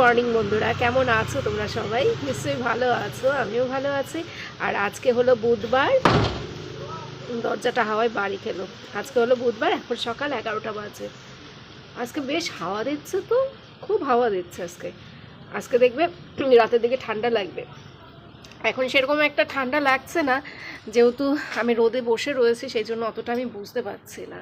Morning বন্ধুরা, কেমন আছো তোমরা সবাই? নিশ্চয়ই ভালো আছো, আমিও ভালো আছি। আর আজকে হলো বুধবার। দরজাটা হাওয়ায় বাড়ি খেলো। আজকে হলো বুধবার, এখন সকাল এগারোটা বাজে। আজকে বেশ হাওয়া দিচ্ছে তো, খুব হাওয়া দিচ্ছে আজকে। আজকে দেখবে রাতের দিকে ঠান্ডা লাগবে। এখন সেরকম একটা ঠান্ডা লাগছে না, যেহেতু আমি রোদে বসে রয়েছি, সেই জন্য অতটা আমি বুঝতে পারছি না।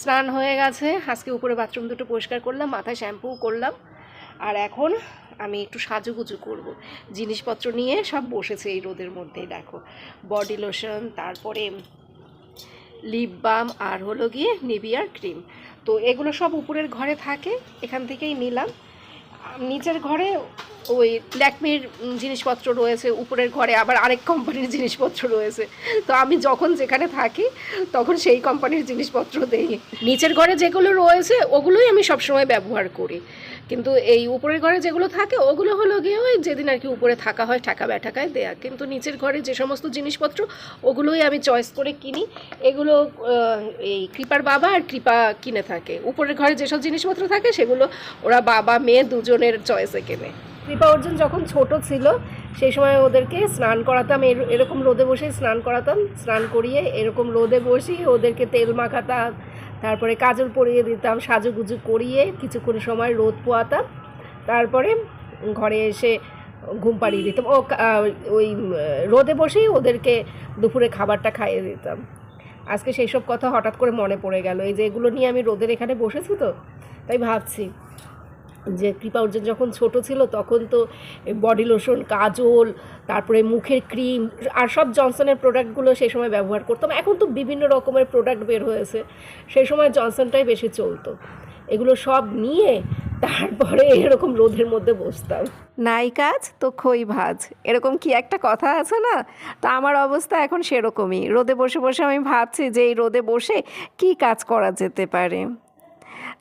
স্নান হয়ে গেছে, আজকে উপরে বাথরুম দুটো পরিষ্কার করলাম, মাথায় শ্যাম্পু করলাম। আর এখন আমি একটু সাজুগুজু করব। জিনিসপত্র নিয়ে সব বসেছে এই রোদের মধ্যেই, দেখো। বডি লোশন তারপরে লিপ বাম আর হলো গিয়ে নিভিয়ার ক্রিম তো এগুলো সব উপরের ঘরে থাকে, এখান থেকেই নিলাম। নিচের ঘরে ওই ল্যাকমির জিনিসপত্র রয়েছে, উপরের ঘরে আবার আরেক কোম্পানির জিনিসপত্র রয়েছে। তো আমি যখন যেখানে থাকি, তখন সেই কোম্পানির জিনিসপত্র দেই। নিচের ঘরে যেগুলো রয়েছে, ওগুলোই আমি সবসময় ব্যবহার করি। কিন্তু এই উপরের ঘরে যেগুলো থাকে, ওগুলো হলো গিয়ে ওই যেদিন আর কি উপরে থাকা হয়, টাকা ব্যাটাকায় দেয়া। কিন্তু নিচের ঘরে যে সমস্ত জিনিসপত্র, ওগুলোই আমি চয়েস করে কিনি। এগুলো এই কৃপার বাবা আর কৃপা কিনে থাকে। উপরের ঘরে যেসব জিনিসপত্র থাকে, সেগুলো ওরা বাবা, মেয়ে দুজনের চয়েসে কেনে। কৃপা অর্জুন যখন ছোট ছিল, সেই সময় ওদেরকে স্নান করাতাম, এর- এরকম রোদে বসে স্নান করাতাম। স্নান করিয়ে এরকম রোদে বসিয়ে ওদেরকে তেল মাখাতাম তারপরে কাজল পরিয়ে দিতাম, সাজুগুজু করিয়ে কিছুক্ষণ সময় রোদ পোয়াতাম, তারপরে ঘরে এসে ঘুম পাড়িয়ে দিতাম। ও ওই রোদে বসেই ওদেরকে দুপুরে খাবারটা খাইয়ে দিতাম। আজকে সেই সব কথা হঠাৎ করে মনে পড়ে গেল। এই যে এগুলো নিয়ে আমি রোদের এখানে বসেছি তো, তাই ভাবছি যে কৃপা অর্জুন যখন ছোট ছিল, তখন তো বডি লোশন কাজল, তারপরে মুখের ক্রিম আর সব জনসনের প্রোডাক্টগুলো সেই সময় ব্যবহার করতাম। এখন তো বিভিন্ন রকমের প্রোডাক্ট বের হয়েছে। সেই সময় জনসনটাই বেশি চলতো। এগুলো সব নিয়ে তারপরে এরকম রোদের মধ্যে বসতাম। নাই কাজ তো খই ভাজ। এরকম কি একটা কথা আছে না? তো আমার অবস্থা এখন সেরকমই। রোদে বসে বসে আমি ভাবছি যে এই রোদে বসে কি কাজ করা যেতে পারে?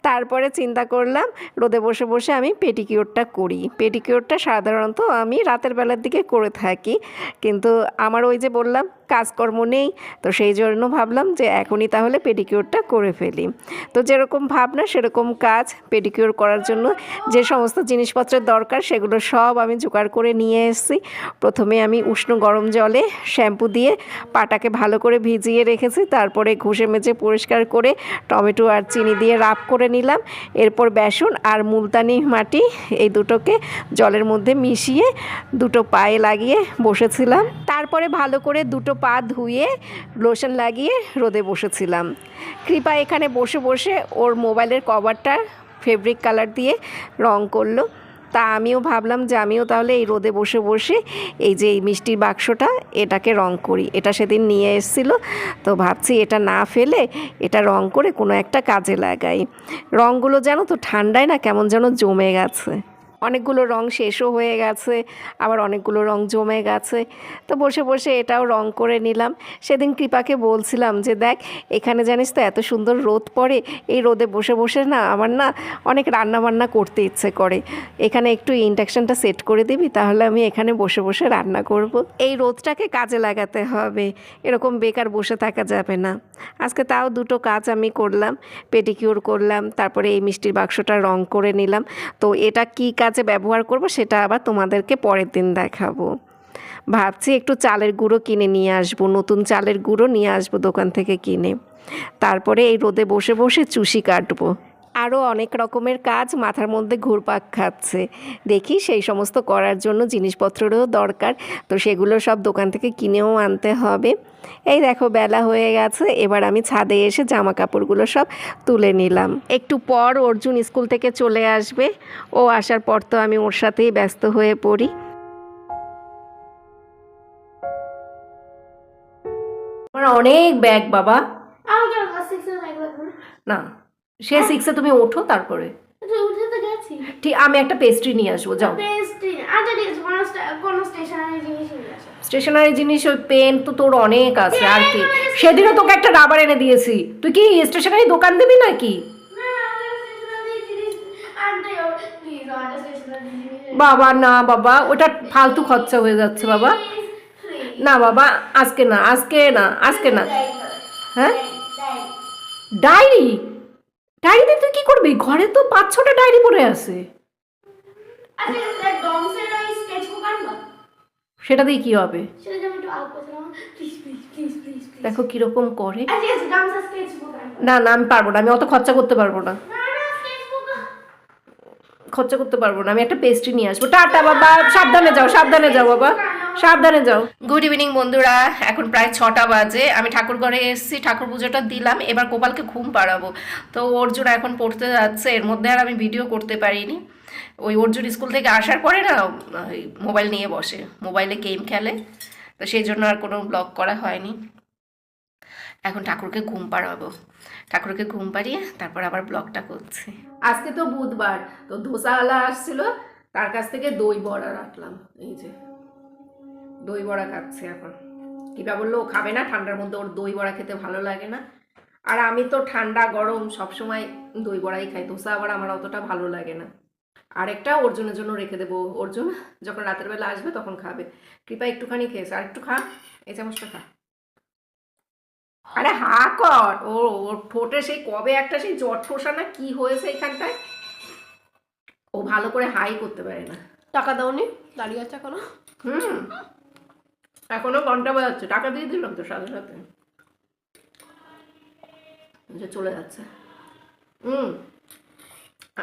তারপরে চিন্তা করলাম, রোদে বসে বসে আমি পেটিকিওরটা করি। পেটিকিওরটা সাধারণত আমি রাতের বেলার দিকে করে থাকি। কিন্তু আমার ওই যে বললাম কাজকর্ম নেই। তো সেই জন্য ভাবলাম যে এখনই তাহলে পেডিকিওরটা করে ফেলি। তো যেরকম ভাবনা, সেরকম কাজ পেডিকিওর করার জন্য যে সমস্ত জিনিসপত্রের দরকার, সেগুলো সব আমি জোগাড় করে নিয়ে এসেছি। প্রথমে আমি উষ্ণ গরম জলে শ্যাম্পু দিয়ে পাটাকে ভালো করে ভিজিয়ে রেখেছি। তারপরে ঘষে মেজে পরিষ্কার করে টমেটো আর চিনি দিয়ে রাপ করে নিলাম। এরপর বেসন আর মুলতানি মাটি এই দুটোকে জলের মধ্যে মিশিয়ে দুটো পায়ে লাগিয়ে বসেছিলাম। তারপরে ভালো করে দুটো পা ধুয়ে লোশন লাগিয়ে রোদে বসেছিলাম। কৃপা এখানে বসে বসে ওর মোবাইলের কভারটা ফেব্রিক কালার দিয়ে রং করল। তা আমিও ভাবলাম যে আমিও তাহলে এই রোদে বসে বসে এই যে এই মিষ্টির বাক্সটা এটাকে রং করি। এটা সেদিন নিয়ে এসেছিল। তো ভাবছি এটা না ফেলে এটা রং করে কোনো একটা কাজে লাগাই। রঙগুলো যেন তো ঠান্ডায় না কেমন যেন জমে গেছে। অনেকগুলো রং শেষও হয়ে গেছে, আবার অনেকগুলো রং জমে গেছে। তো বসে বসে এটাও রং করে নিলাম। সেদিন কৃপাকে বলছিলাম যে, দেখ, এখানে জানিস তো এত সুন্দর রোদ পড়ে, এই রোদে বসে বসে না আমার না অনেক রান্না বান্না করতে ইচ্ছে করে। এখানে একটু ইন্ডাকশানটা সেট করে দিবি, তাহলে আমি এখানে বসে বসে রান্না করব। এই রোদটাকে কাজে লাগাতে হবে। এরকম বেকার বসে থাকা যাবে না। আজকে তাও দুটো কাজ আমি করলাম পেটিকিউর করলাম, তারপরে এই মিষ্টির বাক্সটা রং করে নিলাম। তো এটা কি কাজে ব্যবহার করব, সেটা আবার তোমাদেরকে পরের দিন দেখাবো। ভাবছি একটু চালের গুঁড়ো কিনে নিয়ে আসব, নতুন চালের গুঁড়ো নিয়ে আসব দোকান থেকে কিনে। তারপরে এই রোদে বসে বসে চুষি কাটবো। আরও অনেক রকমের কাজ মাথার মধ্যে ঘুরপাক খাচ্ছে। দেখি সেই সমস্ত করার জন্য জিনিসপত্রেরও দরকার। তো সেগুলো সব দোকান থেকে কিনেও আনতে হবে। এই দেখো বেলা হয়ে গেছে এবার আমি ছাদে এসে জামা কাপড়গুলো সব তুলে নিলাম। একটু পর অর্জুন স্কুল থেকে চলে আসবে। ও আসার পর তো আমি ওর সাথেই ব্যস্ত হয়ে পড়ি। আমার অনেক ব্যাগ বাবা। না। সে সিক্সে তুমি ওঠো তারপরে। উঠে তো গেছি। ঠিক আমি একটা পেস্ট্রি নিয়ে আসব যাও। পেস্ট্রি আচ্ছা ঠিক আছে কোনো স্টেশনারি জিনিস নিয়ে আসো। স্টেশনারি জিনিস ওই পেন তো তোর অনেক আছে আর কি। সেদিনও তোকে একটা রাবার এনে দিয়েছি। তুই কি স্টেশনারি দোকান দিবি নাকি? বাবা না বাবা ওটা ফালতু খরচা হয়ে যাচ্ছে বাবা। না বাবা আজকে না আজকে না আজকে না। হ্যাঁ? ডায়েরি ডায়েরিতে তুই কি করবি? ঘরে তো পাঁচ ছটা ডায়েরি পড়ে আছে। আচ্ছা সেটা দিয়ে কি হবে? দেখো কীরকম করে। আচ্ছা না না আমি পারব না আমি অত খরচা করতে পারব না। খরচা করতে পারব না আমি একটা পেস্ট্রি নিয়ে আসব। টাটা বাবা সাবধানে যাও সাবধানে যাও বাবা। সাবধানে যাও। গুড ইভিনিং বন্ধুরা। এখন প্রায় ছটা বাজে। আমি ঠাকুর ঘরে এসেছি ঠাকুর পুজোটা দিলাম। এবার গোপালকে ঘুম পাড়াবো। তো অর্জুন এখন পড়তে যাচ্ছে। এর মধ্যে আর আমি ভিডিও করতে পারিনি। ওই অর্জুন স্কুল থেকে আসার পরে না মোবাইল নিয়ে বসে। মোবাইলে গেম খেলে। তো সেই জন্য আর কোনো ব্লগ করা হয়নি। এখন ঠাকুরকে ঘুম পাড়াবো। ঠাকুরকে ঘুম পাড়িয়ে তারপর আবার ব্লগটা করছি। আজকে তো বুধবার। তো ধোসাওয়ালা আসছিল। তার কাছ থেকে দই বড়া রাখলাম। এই যে। দই বড়া খাচ্ছে এখন। কিবা বলল ও খাবে না ঠান্ডার মধ্যে ওর দই বড়া খেতে ভালো লাগে না। আর আমি তো ঠান্ডা গরম সবসময় দই বড়াই খাই ধোসা আবার আমার অতটা ভালো লাগে না। আরেকটা অর্জুনের জন্য রেখে দেবো। অর্জুন যখন রাতের বেলা আসবে তখন খাবে। কৃপা একটুখানি খেয়েছে আর একটু খা এই চামচটা খা। আরে হা কর ও ওর ঠোঁটে সেই কবে একটা সেই জ্বর ঠোসা না কি হয়েছে এখানটায়? ও ভালো করে হাই করতে পারে না। টাকা দাও দাওনি দাঁড়িয়ে আছে এখনও। হুম। এখনও ঘণ্টা বাজাচ্ছে। টাকা দিয়ে দিলাম তো সাথে সাথে। যে চলে যাচ্ছে। হুম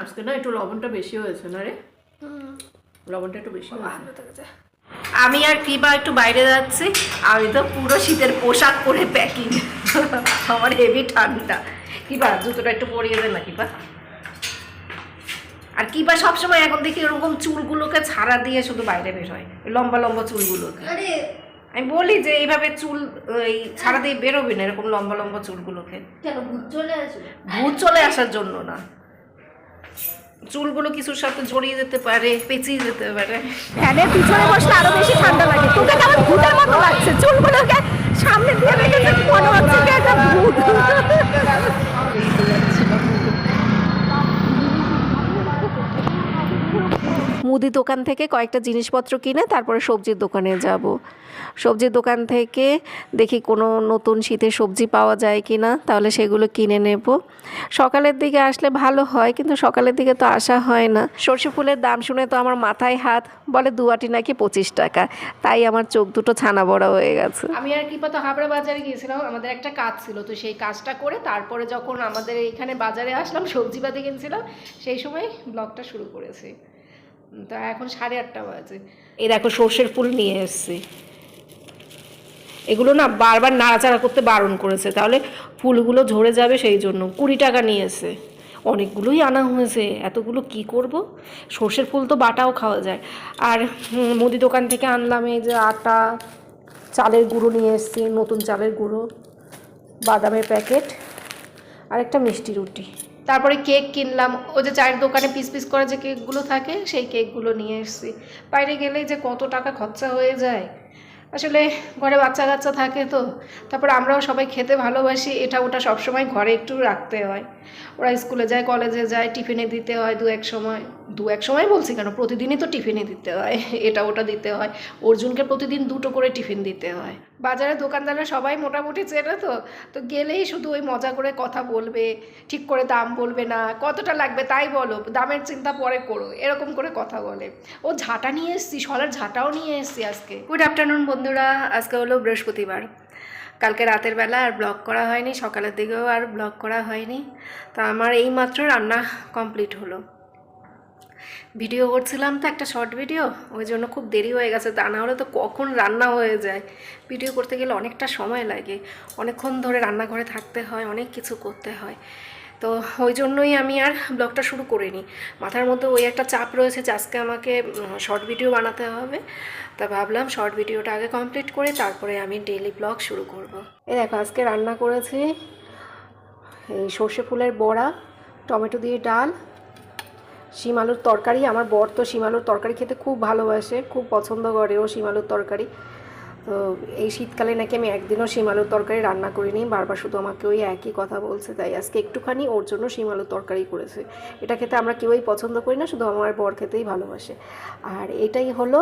আজকে না একটু লবণটা বেশি হয়েছে না রে? লবণটা একটু বেশি হয়েছে। আমি আর কিবা একটু বাইরে যাচ্ছি আমি তো পুরো শীতের পোশাক পরে প্যাকিং আমার হেভি ঠান্ডা। কিবা জুতোটা একটু পরিয়ে দে না কিবা আর কিবা সবসময় এখন দেখি এরকম চুলগুলোকে ছাড়া দিয়ে শুধু বাইরে বের হয়। লম্বা লম্বা চুলগুলোকে। আরে আমি বলি যে এইভাবে চুল এই ছাড়া দিয়ে বেরোবি না এরকম লম্বা লম্বা চুলগুলোকে। কেন ভূত চলে আসবে? ভূত চলে আসার জন্য না। চুলগুলো কিছুর সাথে জড়িয়ে যেতে পারে পেঁচিয়ে যেতে পারে। ফ্যানের পিছনে বসলে আরও বেশি ঠান্ডা লাগে। তোকে কেমন ভূতের মতো লাগছে? চুলগুলোকে সামনে দিয়ে রেখেছে মনে হচ্ছে কি একটা ভূত? মুদি দোকান থেকে কয়েকটা জিনিসপত্র কিনে তারপরে সবজির দোকানে যাব। সবজির দোকান থেকে দেখি কোনো নতুন শীতের সবজি পাওয়া যায় কি না তাহলে সেগুলো কিনে নেব। সকালের দিকে আসলে ভালো হয় কিন্তু সকালের দিকে তো আসা হয় না। সর্ষে ফুলের দাম শুনে তো আমার মাথায় হাত বলে দুয়াটি নাকি পঁচিশ টাকা তাই আমার চোখ দুটো ছানা বড় হয়ে গেছে। আমি আর কিপা তো হাবড়া বাজারে গিয়েছিলাম আমাদের একটা কাজ ছিল তো সেই কাজটা করে তারপরে যখন আমাদের এখানে বাজারে আসলাম সবজি বাদে কিনছিলাম সেই সময় ব্লগটা শুরু করেছি। তা এখন সাড়ে আটটা বাজে। এই দেখো সর্ষের ফুল নিয়ে এসছি। এগুলো না বারবার নাড়াচাড়া করতে বারণ করেছে। তাহলে ফুলগুলো ঝরে যাবে সেই জন্য। কুড়ি টাকা নিয়ে এসে অনেকগুলোই আনা হয়েছে। এতগুলো কি করব? সর্ষের ফুল তো বাটাও খাওয়া যায়। আর মুদি দোকান থেকে আনলাম এই যে আটা, চালের গুঁড়ো নিয়ে এসছি, নতুন চালের গুঁড়ো, বাদামের প্যাকেট আর একটা মিষ্টি রুটি। তারপরে কেক কিনলাম। ও যে চায়ের দোকানে পিস পিস করে যে কেকগুলো থাকে, সেই কেকগুলো নিয়ে এসছি। বাইরে গেলেই যে কত টাকা খরচা হয়ে যায়। আসলে ঘরে বাচ্চা কাচ্চা থাকে তো, তারপর আমরাও সবাই খেতে ভালোবাসি, এটা ওটা সবসময় ঘরে একটু রাখতে হয়। ওরা স্কুলে যায়, কলেজে যায়, টিফিনে দিতে হয় দু এক সময়। দু এক সময় বলছি কেন? প্রতিদিনই তো টিফিনে দিতে হয়, এটা ওটা দিতে হয়। অর্জুনকে প্রতিদিন দুটো করে টিফিন দিতে হয়। বাজারে দোকানদাররা সবাই মোটামুটি চেনে তো তো গেলেই শুধু ওই মজা করে কথা বলবে, ঠিক করে দাম বলবে না, কতটা লাগবে তাই বলো, দামের চিন্তা পরে করো, এরকম করে কথা বলে। ও ঝাঁটা নিয়ে এসছি সলার ঝাঁটাও নিয়ে এসছি আজকে। গুড আফটারনুন বন্ধুরা, আজকে হলো বৃহস্পতিবার। কালকে রাতের বেলা আর ব্লগ করা হয়নি, সকালের দিকেও আর ব্লগ করা হয়নি। তা আমার এই মাত্র রান্না কমপ্লিট হলো। ভিডিও করছিলাম তো একটা শর্ট ভিডিও ওই জন্য খুব দেরি হয়ে গেছে, তা না হলে তো কখন রান্না হয়ে যায়। ভিডিও করতে গেলে অনেকটা সময় লাগে, অনেকক্ষণ ধরে রান্নাঘরে থাকতে হয়, অনেক কিছু করতে হয়। তো ওই জন্যই আমি আর ব্লগটা শুরু করিনি। মাথার মধ্যে ওই একটা চাপ রয়েছে যে আজকে আমাকে শর্ট ভিডিও বানাতে হবে। তা ভাবলাম শর্ট ভিডিওটা আগে কমপ্লিট করে তারপরে আমি ডেইলি ব্লগ শুরু করব। এই দেখো, আজকে রান্না করেছি এই সর্ষে ফুলের বড়া, টমেটো দিয়ে ডাল, শিম আলুর তরকারি। আমার বর তো শিম আলুর তরকারি খেতে খুব ভালোবাসে, খুব পছন্দ করে ও শিম আলুর তরকারি। তো এই শীতকালে নাকি আমি একদিনও শিমালুর তরকারি রান্না করিনি, বারবার শুধু আমাকে ওই একই কথা বলছে, তাই আজকে একটুখানি ওর জন্য শিমালুর তরকারি করেছে। এটা খেতে আমরা কেউই পছন্দ করি না, শুধু আমার বর খেতেই ভালোবাসে। আর এটাই হলো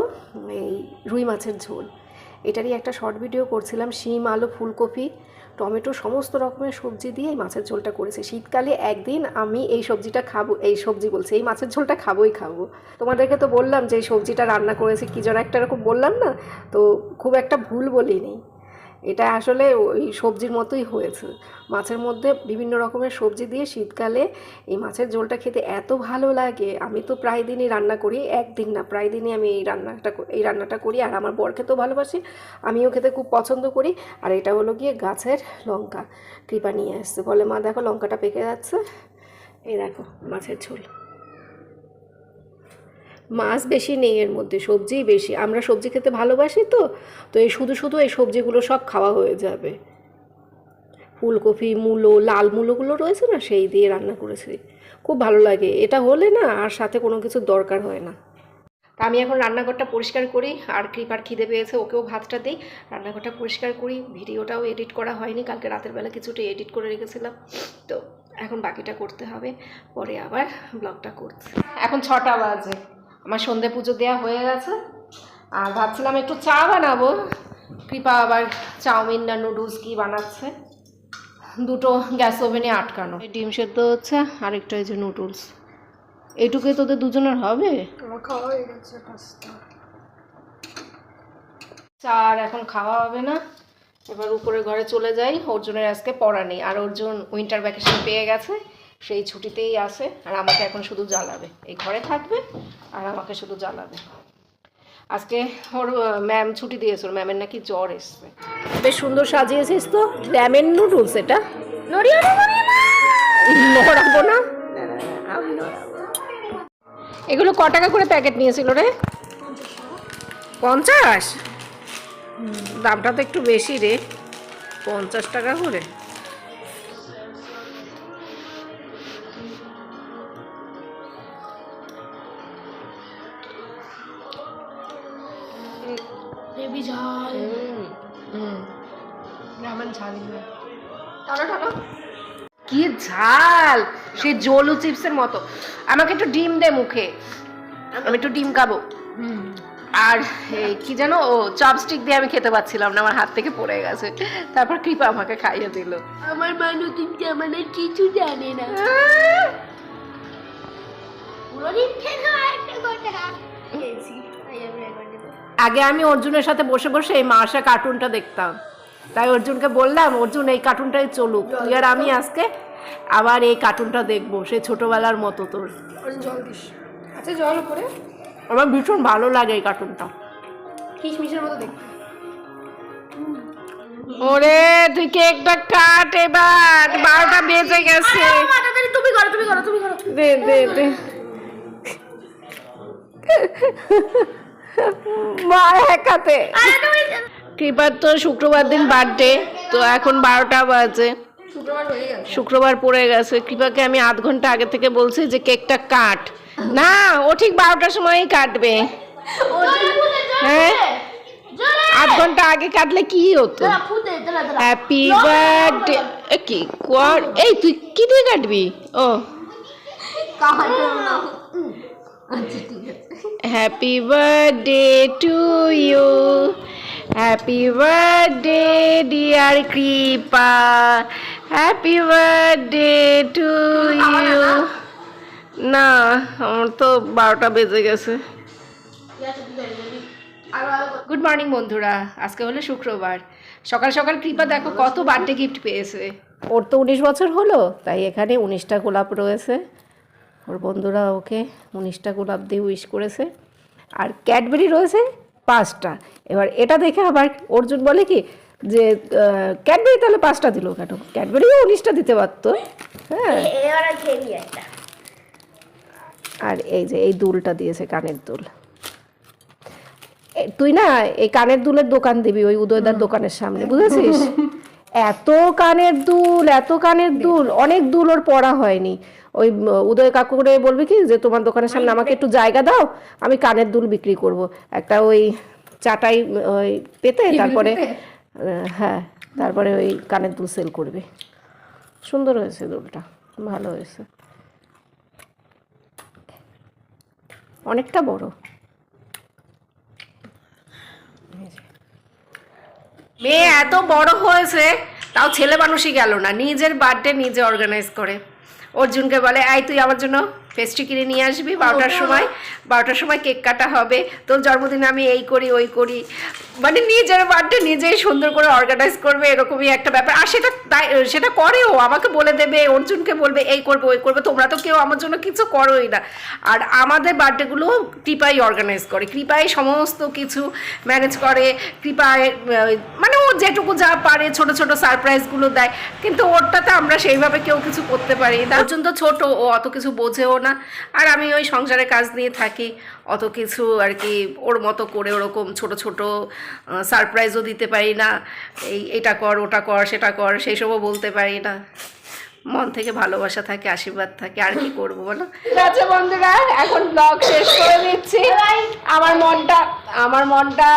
এই রুই মাছের ঝোল। এটারই একটা শর্ট ভিডিও করছিলাম, শিম, আলু, ফুলকপি। টমেটো সমস্ত রকমের সবজি দিয়ে এই মাছের ঝোলটা করেছে। শীতকালে একদিন আমি এই সবজিটা খাব, এই সবজি বলছি, এই মাছের ঝোলটা খাবোই খাব। তোমাদেরকে তো বললাম যে এই সবজিটা রান্না করেছি, কী যেন একটা এরকম বললাম না? তো খুব একটা ভুল বলিনি। এটা আসলে ওই সবজির মতোই হয়েছে। মাছের মধ্যে বিভিন্ন রকমের সবজি দিয়ে শীতকালে এই মাছের ঝোলটা খেতে এত ভালো লাগে। আমি তো প্রায় দিনই রান্না করি, একদিন না, প্রায় দিনই আমি এই রান্নাটা এই রান্নাটা করি। আর আমার বর খেতেও ভালোবাসি, আমিও খেতে খুব পছন্দ করি। আর এটা হলো গিয়ে গাছের লঙ্কা। কৃপা নিয়ে আসছে বলে, মা, দেখো লঙ্কাটা পেকে যাচ্ছে। এই দেখো মাছের ঝোল। মাছ বেশি নেই এর মধ্যে, সবজিই বেশি। আমরা সবজি খেতে ভালোবাসি তো তো এই শুধু শুধু এই সবজিগুলো সব খাওয়া হয়ে যাবে। ফুলকপি, মূলো, লাল মূলোগুলো রয়েছে না, সেই দিয়ে রান্না করেছি। খুব ভালো লাগে। এটা হলে না আর সাথে কোনো কিছুর দরকার হয় না। তা আমি এখন রান্নাঘরটা পরিষ্কার করি, আর কৃপার খিদে পেয়েছে, ওকেও ভাতটা দিই। রান্নাঘরটা পরিষ্কার করি, ভিডিওটাও এডিট করা হয়নি, কালকে রাতের বেলা কিছুটা এডিট করে রেখেছিলাম। তো এখন বাকিটা করতে হবে, পরে আবার ব্লগটা করছি। এখন ছটা বাজে। আমার সন্ধে পুজো দেওয়া হয়ে গেছে। আর ভাবছিলাম একটু চা বানাবো। কৃপা আবার চাউমিন না নুডলস কি বানাচ্ছে। দুটো গ্যাস ওভেনে আটকানো। ডিম সেদ্ধ হচ্ছে আর একটা এই যে নুডলস। এইটুকুই তোদের দুজনের হবে? আমার খাওয়া হয়ে গেছে পাঁচটা। চা আর এখন খাওয়া হবে না। এবার উপরে ঘরে চলে যাই। অর্জুনের আজকে পড়া নেই। আর অর্জুন উইন্টার ভ্যাকেশন পেয়ে গেছে। সেই ছুটিতেই আসে আর আমাকে এখন শুধু জ্বালাবে। এই ঘরে থাকবে আর আমাকে শুধু জ্বালাবে। আজকে ওর ম্যাম ছুটি দিয়েছে ওর ম্যামের নাকি জ্বর এসছে। বেশ সুন্দর সাজিয়েছিস তো র্যামেন নুডলস এটা? নড়াবো না? এগুলো ক টাকা করে প্যাকেট নিয়েছিল রে? পঞ্চাশ? দামটা তো একটু বেশি রে। পঞ্চাশ টাকা করে? টানো টানো। কি ঝাল! সে জলু চিপসের মতো। আমাকে একটু ডিম দে মুখে। আমি একটু ডিম খাব। আর কি যেন ও চপস্টিক দিয়ে আমি খেতে পাচ্ছিলাম না আমার হাত থেকে পড়ে গেছে। তারপর কৃপা আমাকে খাইয়ে দিল। আমার মা নতুন জামা না কিছু জানে না। আগে আমি অর্জুনের সাথে বসে বসে এই মাসা কার্টুনটা দেখতাম। তাই অর্জুনকে বললাম অর্জুন এই কার্টুনটাই চলুক। তুই আর আমি আজকে আবার এই কার্টুনটা দেখব সে ছোটবেলার মতো তোর। জল দিস। আচ্ছা জল উপরে আমার ভীষণ ভালো লাগে এই কার্টুনটা কিশমিশের মতো দেখতে। ওরে তুই কেকটা কাট এবার। বারোটা বেজে গেছে। তুমি করো তুমি করো তুমি করো। দে দে দে। মা একাতে। কৃপার তো শুক্রবার দিন বার্থডে তো এখন বারোটা বাজে। শুক্রবার পড়ে গেছে। কৃপাকে আমি আধ ঘণ্টা আগে থেকে বলছি যে কেকটা কাট। না, ও ঠিক বারোটার সময়ই কাটবে। হ্যাঁ? আধ ঘণ্টা আগে কাটলে কি হতো? হ্যাপি বার্থডে কি এই তুই কি দিয়ে কাটবি? ও। Happy birthday to you happy birthday dear Kripa happy birthday to you না? আমার তো বারোটা বেজে গেছে। গুড মর্নিং বন্ধুরা। আজকে হলো শুক্রবার। সকাল সকাল কৃপা দেখো কত বার্থডে গিফট পেয়েছে। ওর তো উনিশ বছর হলো তাই এখানে উনিশটা গোলাপ রয়েছে। ওর বন্ধুরা ওকে উনিশটা গোলাপ দিয়ে উইশ করেছে। আর ক্যাডবেরি রয়েছে পাঁচটা। এবার এটা দেখে আবার অর্জুন বলে কি যে ক্যাডবেরি তাহলে পাঁচটা দিল কেন? ক্যাডবেরিও উনিশটা দিতে পারতো। হ্যাঁ। আর এই যে এই দুলটা দিয়েছে কানের দুল। তুই না এই কানের দুলের দোকান দিবি ওই উদয়দার দোকানের সামনে বুঝেছিস? এত কানের দুল এত কানের দুল অনেক দুল ওর পড়া হয়নি। ওই উদয় কাকুরে বলবি কি যে তোমার দোকানের সামনে আমাকে একটু জায়গা দাও আমি কানের দুল বিক্রি করব। একটা ওই চাটাই ওই পেতে তারপরে হ্যাঁ তারপরে ওই কানের দুল সেল করবে। সুন্দর হয়েছে দুলটা ভালো হয়েছে। অনেকটা বড়। মেয়ে এত বড় হয়েছে তাও ছেলে মানুষই গেল না নিজের বার্থডে নিজে অর্গানাইজ করে। অর্জুনকে বলে আয় তুই আমার জন্য পেস্ট্রি কিনে নিয়ে আসবি বারোটার সময়। বারোটার সময় কেক কাটা হবে। তোর জন্মদিনে আমি এই করি ওই করি। মানে নিজের বার্থডে নিজেই সুন্দর করে অর্গানাইজ করবে এরকমই একটা ব্যাপার। আর সেটা তাই সেটা করেও আমাকে বলে দেবে অর্জুনকে বলবে এই করবে ওই করবে। তোমরা তো কেউ আমার জন্য কিছু করোই না। আর আমাদের বার্থডেগুলো কৃপাই অর্গানাইজ করে কৃপাই সমস্ত কিছু ম্যানেজ করে কৃপায় মানে ও যেটুকু যা পারে ছোট ছোট সারপ্রাইজগুলো দেয়। কিন্তু ওরটাতে আমরা সেইভাবে কেউ কিছু করতে পারি না। পর্যন্ত ছোট ও অত কিছু বোঝেও না। আর আমি ওই সংসারের কাজ নিয়ে থাকি। অত কিছু আর কি ওর মতো করে ওরকম ছোট ছোট সারপ্রাইজও দিতে পারি না। এই এটা কর ওটা কর সেটা কর সেই সবও বলতে পারি না। মন থেকে ভালোবাসা থাকে আশীর্বাদ থাকে আর কি করব বলো? ঠিক আছে বন্ধুরা এখন ব্লগ শেষ করে দিচ্ছি। আমার মনটা আমার মনটা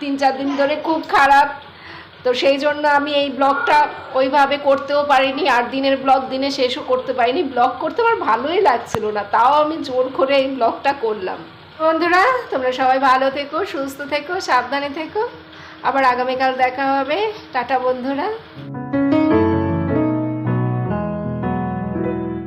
তিন চার দিন ধরে খুব খারাপ। তো সেই জন্য আমি এই ব্লগটা ওইভাবে করতেও পারিনি, আর দিনের ব্লগ দিনে শেষও করতে পারিনি। ব্লগ করতে আমার ভালোই লাগছিল না, তাও আমি জোর করে এই ব্লগটা করলাম। বন্ধুরা, তোমরা সবাই ভালো থেকো, সুস্থ থেকো, সাবধানে থেকো। আবার আগামীকাল দেখা হবে। টাটা, বন্ধুরা।